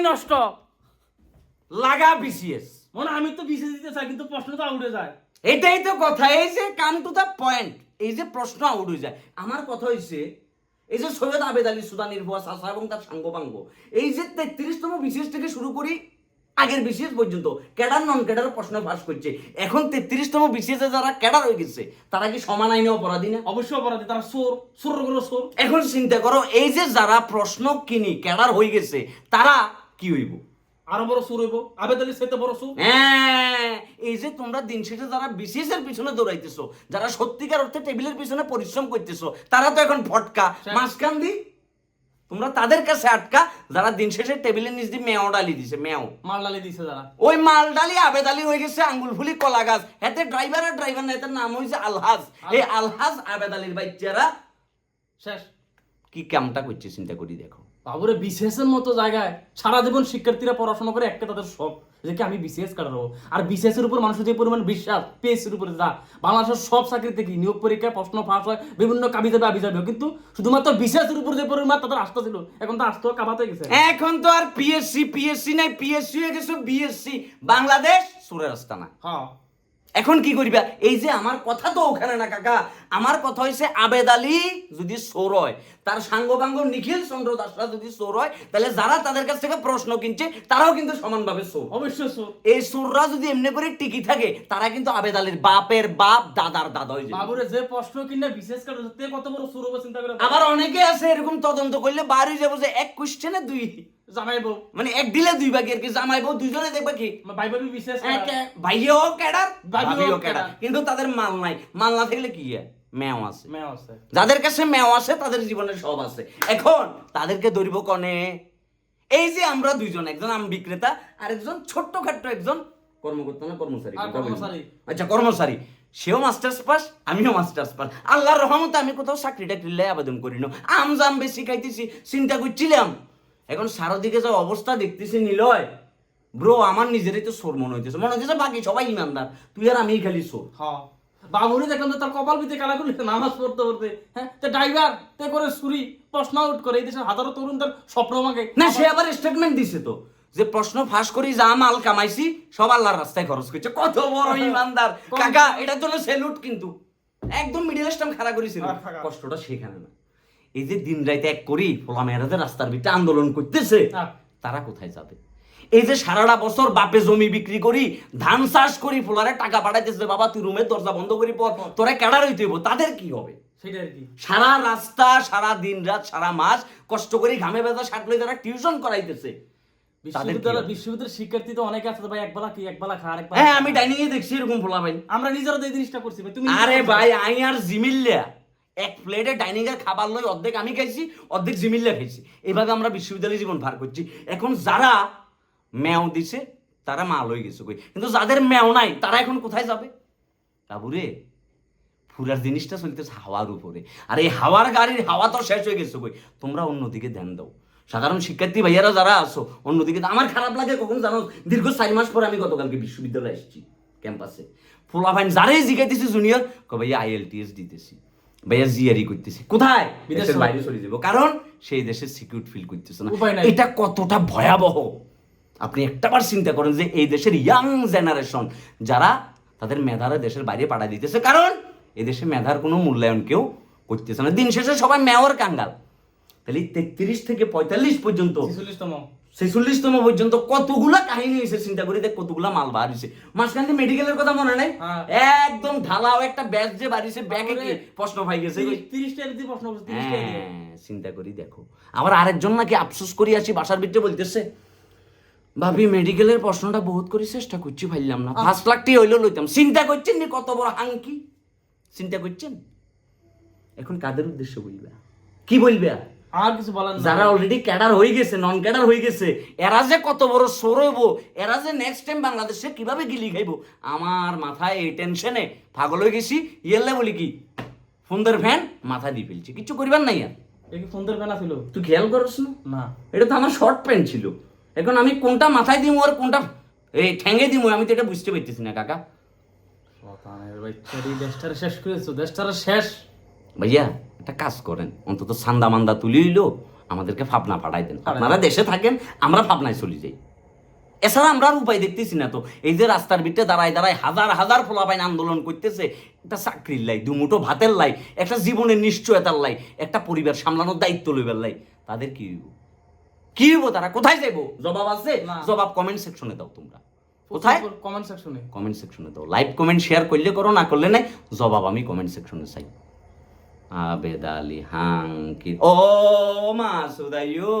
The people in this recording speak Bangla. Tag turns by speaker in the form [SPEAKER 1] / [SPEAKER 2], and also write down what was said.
[SPEAKER 1] মাথাটাই নষ্ট।
[SPEAKER 2] লাগা বিসিএস
[SPEAKER 1] মনে আমি তো বিশেষ দিতে চাই কিন্তু প্রশ্ন তো উঠে যায়।
[SPEAKER 2] এটাই তো কথা এই যে কাম টু দ্য পয়েন্ট এই যে প্রশ্ন আউট হয়ে যায়। আমার কথা হয়েছে এই যে সৈয়দ আবেদ আলী সুদানির ভুয়া সাসা এবং তার সাঙ্গপাঙ্গ এই যে তেত্রিশতম বিশেষ থেকে শুরু করি আগের বিশেষ পর্যন্ত ক্যাডার নন ক্যাডার প্রশ্ন ফাঁস করছে। এখন তেত্রিশতম বিশেষে যারা ক্যাডার হয়ে গেছে তারা কি সমান আইনে অপরাধী না?
[SPEAKER 1] অবশ্যই অপরাধী তারা চোর করে চোর।
[SPEAKER 2] এখন চিন্তা করো এই যে যারা প্রশ্ন কিনি ক্যাডার হয়ে গেছে তারা কি হইব?
[SPEAKER 1] আরও বড় চোর হইব? আবেদ আলী সেতে বড় চোর
[SPEAKER 2] হ্যাঁ এই যে তোমরা দিন শেষে যারা এর পিছনে দৌড়াইতেছো যারা সত্যিকার অর্থে টেবিলের পিছনে পরিশ্রম করতেছো তারা তো এখন ফটকা মাঝখান দি তোমরা তাদের কাছে আটকা যারা দিন শেষে টেবিলের নিচ দিয়ে মেও ডালি দিছে মেও
[SPEAKER 1] মাল ডালি দিছে যারা।
[SPEAKER 2] ওই মাল ডালি আবেদ আলী হয়ে গেছে আঙ্গুল ফুলি কলা গাছ এতে ড্রাইভার আর ড্রাইভার না এটার নাম হয়েছে আলহাজ। এই আলহাজ আবেদ আলীর বাচ্চারা
[SPEAKER 1] শেষ।
[SPEAKER 2] কি কামটা করছে চিন্তা করি দেখো।
[SPEAKER 1] বাবুরে বিসিএসের মতো জায়গায় সারা জীবন শিক্ষার্থীরা পড়াশোনা করে একটা তাদের শখ যে কি আমি বিসিএস কাটাবো আর বিসিএস এর উপর মানুষের যে পরিমাণ বিশ্বাস পিএসসি এর উপরে যা বাংলাদেশের সব চাকরিতে কি নিয়োগ পরীক্ষায় প্রশ্ন ফাঁস হয় বিভিন্ন কাবি যাবে আবি যাবে কিন্তু শুধুমাত্র বিসিএস এর উপর যে পরিমাণ তাদের আস্থা ছিল এখন তো আস্থা কাবাতে গেছে।
[SPEAKER 2] এখন তো আর পিএসসি পিএসসি নাই পিএসসি হয়ে গেছে বিএসসি বাংলাদেশ সুরের আস্তানা
[SPEAKER 1] হ্যাঁ।
[SPEAKER 2] এখন কি করিবা? এই যে আমার কথা তো ওখানে না কাকা। আমার কথা হয়েছে আবেদ আলী যদি সোর হয়। তার সাঙ্গবাঙ্গ নিখিল চন্দ্র দাসরা যদি সোর হয় তাহলে যারা তাদের কাছ থেকে প্রশ্ন কিনছে তারাও কিন্তু সমানভাবে সোর।
[SPEAKER 1] অবশ্যই চোর
[SPEAKER 2] এই সুররা যদি এমনি করে টিকি থাকে তারা কিন্তু আবেদ আলীর বাপের বাপ দাদার দাদা হয়ে যাবে।
[SPEAKER 1] বাবুরে যে প্রশ্ন কিনে বিশেষ করে তে কত বড় হবে চিন্তা করে।
[SPEAKER 2] আবার অনেকে আছে এরকম তদন্ত করলে বাড়ি যাব যে এক কোশ্চেনে দুই।
[SPEAKER 1] জামাইবো।
[SPEAKER 2] মানে এক দিলে দুই কি জামাইবো দুইজনে দেখবা কি?
[SPEAKER 1] ভাই ভাবি
[SPEAKER 2] ভাইও ক্যাডার
[SPEAKER 1] ভাবিও ক্যাডার।
[SPEAKER 2] কিন্তু তাদের মাল নাই। মাল না থাকলে কি? ম্যাও আছে।
[SPEAKER 1] মেয়ে আছে।
[SPEAKER 2] যাদের কাছে ম্যাও আছে তাদের জীবনে সব আছে। এখন তাদেরকে ধরিব কনে? এই যে আমরা দুইজন একজন আম বিক্রেতা আর একজন ছোট্টখাট্ট একজন কর্মকর্তা না? কর্মচারী। আচ্ছা কর্মচারী। সেও মাস্টার্স পাস আমিও মাস্টার্স পাস। আল্লাহর রহমতে আমি কোথাও চাকরি টাকরি লাই আবেদন করি না। আম জাম বেশি খাইতেছি চিন্তা করছিলাম। এখন সারাদিকে যে অবস্থা দেখতেছি নিলয় ব্রো আমার নিজেরই তো সোর মনে হইতেছে। মনে হইতেছে বাকি সবাই ইমানদার তুই আর আমি খালি সোর
[SPEAKER 1] হ্যাঁ বাবুরে দেখলাম যে তার কপাল পিতে কালা করলে নামাজ পড়তে পড়তে হ্যাঁ? তো ড্রাইভার তে করে সুরি প্রশ্ন আউট করে এই দেশের হাজারো তরুণদের স্বপ্ন মাগে
[SPEAKER 2] না সে আবার স্টেটমেন্ট দিছে তো যে প্রশ্ন ফাঁস করি যা মাল কামাইছি সব আল্লাহর রাস্তায় খরচ করছে। কত বড় ইমানদার। কাকা এটার জন্য সেলুট কিন্তু। একদম মিডিল স্টাম খাড়া করেছিল কষ্টটা সেখানে না। এই যে দিন রাত এক করি ফোলা মেয়েরাদের রাস্তার ভিতরে আন্দোলন করতেছে
[SPEAKER 1] হ্যাঁ।
[SPEAKER 2] তারা কোথায় যাবে? এই যে সারাটা বছর বাপে জমি বিক্রি করি ধান চাষ করি ফোলারে টাকা পাঠাইতেছে বাবা তুই রুমের দরজা বন্ধ করি পর তোরা ক্যাডার হইতে হইব? তাদের কি হবে? সারা রাস্তা সারা দিন রাত সারা মাস কষ্ট করে ঘামে বেদা সাটলে তারা টিউশন করাইতেছে।
[SPEAKER 1] বিশ্ববিদ্যালয়ের শিক্ষার্থী তো অনেকে আছে ভাই একবেলা কি একবেলা খা আরেকবেলা
[SPEAKER 2] হ্যাঁ আমি ডাইনিং এ দেখছি এরকম ফোলা ভাই।
[SPEAKER 1] আমরা নিজেরা এই জিনিসটা করছি ভাই তুমি
[SPEAKER 2] আরে ভাই আই আর জিমিল্লা। এক প্লেটে ডাইনিং এর খাবার লই অর্ধেক আমি খাইছি, অর্ধেক জিমিল্লা খাইছি। এইভাবে আমরা বিশ্ববিদ্যালয় জীবন পার করছি। এখন যারা ম্যাও দিছে, তারা মা লই গেছে কই। কিন্তু যাদের ম্যাও নাই, তারা এখন কোথায় যাবে? বাবুরে পুরার জিনিসটা চলতেছে হাওয়ার উপরে। আর এই হাওয়ার গাড়ির হাওয়া তো শেষ হয়ে গেছে কই। তোমরা অন্যদিকে ধ্যান দাও। সাধারণ শিক্ষার্থী ভাইয়ারা যারা আছো, অন্যদিকে আমার খারাপ লাগে কখন জানো? দীর্ঘ চার মাস পরে আমি গতকালকে বিশ্ববিদ্যালয়ে এসেছি, ক্যাম্পাসে। ফোলা ফাইন যারাই জিগাইতেছি জুনিয়র ক ভাইয়া আইএলটিএস দিতেছি। ভাইয়া জিআরই করতেছি। কোথায়?
[SPEAKER 1] বিদেশে।
[SPEAKER 2] দেশের বাইরে চলে যাব। কারণ সেই দেশে সিকিউর ফিল করতেছে না। এটা কতটা ভয়াবহ? আপনি একটাবার চিন্তা করেন যে এই দেশের ইয়াং জেনারেশন যারা তাদের মেধারে দেশের বাইরে পাঠায় দিতেছে। কারণ এই দেশে মেধার কোনো মূল্যায়ন কেউ করতেছে না। দিন শেষে সবাই মেয়র কাঙ্গাল। তাহলে তেত্রিশ থেকে পঁয়তাল্লিশ পর্যন্ত
[SPEAKER 1] ছেচল্লিশতম
[SPEAKER 2] পর্যন্ত কতগুলা কাহিনী হয়েছে চিন্তা করি দেখ কতগুলা মাল বার হয়েছে। দিয়ে মেডিকেলের কথা মনে নাই?
[SPEAKER 1] হ্যাঁ।
[SPEAKER 2] একদম ঢালাও একটা ব্যাগ যে বাড়িছে ব্যাগে কি প্রশ্ন পাই গেছে
[SPEAKER 1] তিরিশটা প্রশ্ন
[SPEAKER 2] হ্যাঁ, চিন্তা করি দেখো। আবার আরেকজন নাকি আফসোস করি আছি বাসার ভিতরে বলতেছে ভাবি মেডিকেলের প্রশ্নটা বহুত করে চেষ্টা করছি ভাবলাম না। পাঁচ লাখটি হইলেও লইতাম। চিন্তা করছেন নি কত বড় হাঙ্কি? চিন্তা করছেন? এখন কাদের উদ্দেশ্য বলবে? কি বলবে?
[SPEAKER 1] আর কিছু বলার
[SPEAKER 2] যারা অলরেডি ক্যাডার হয়ে গেছে নন ক্যাডার হয়ে গেছে এরা যে কত বড় সর হইব এরা যে নেক্সট টাইম বাংলাদেশে কীভাবে গিলি খাইব? আমার মাথায় এই টেনশনে পাগল হয়ে গেছি ইয়েলে বলি কি? ফোনদের ফ্যান মাথা দিয়ে ফেলছি কিছু করিবার নাই আর।
[SPEAKER 1] এ কি সুন্দর বেনা ছিল
[SPEAKER 2] তুই খেয়াল করস না?
[SPEAKER 1] না।
[SPEAKER 2] এটা তো আমার শর্ট প্যান্ট ছিল। এখন আমি কোনটা মাথায় দিমু আর কোনটা এই ঠ্যাঙ্গে দিমু আমি তো এটা বুঝতে পারতেছি না কাকা।
[SPEAKER 1] শতানের দেশটারে শেষ করেছ দেশটারে শেষ।
[SPEAKER 2] ভাইয়া একটা কাজ করেন। অন্তত সান্দা মান্দা তুলি হইল আমাদেরকে ফাপনা পাঠাই দেন। আপনারা দেশে থাকেন আমরা ফাপনায় চলে যাই। এছাড়া আমরা আর উপায় দেখতেছি না তো। এই যে রাস্তার ভিতরে দাঁড়ায় দাঁড়ায় হাজার হাজার ফলাপাইন আন্দোলন করতেছে একটা চাকরির লাই দুমুটো ভাতের লাই একটা জীবনের নিশ্চয়তার লাই একটা পরিবার সামলানোর দায়িত্ব লইবার লাই। তাদের কি হইব? কি হইব তারা? কোথায় যাইবো? জবাব আছে? জবাব কমেন্ট সেকশনে দাও তোমরা। কোথায়?
[SPEAKER 1] কমেন্ট সেকশনে
[SPEAKER 2] কমেন্ট সেকশনে দাও। লাইভ কমেন্ট শেয়ার করলে করো না করলে নাই জবাব আমি কমেন্ট সেকশনে চাই। আবেদ আলী হাং কি ও মা সুদাইও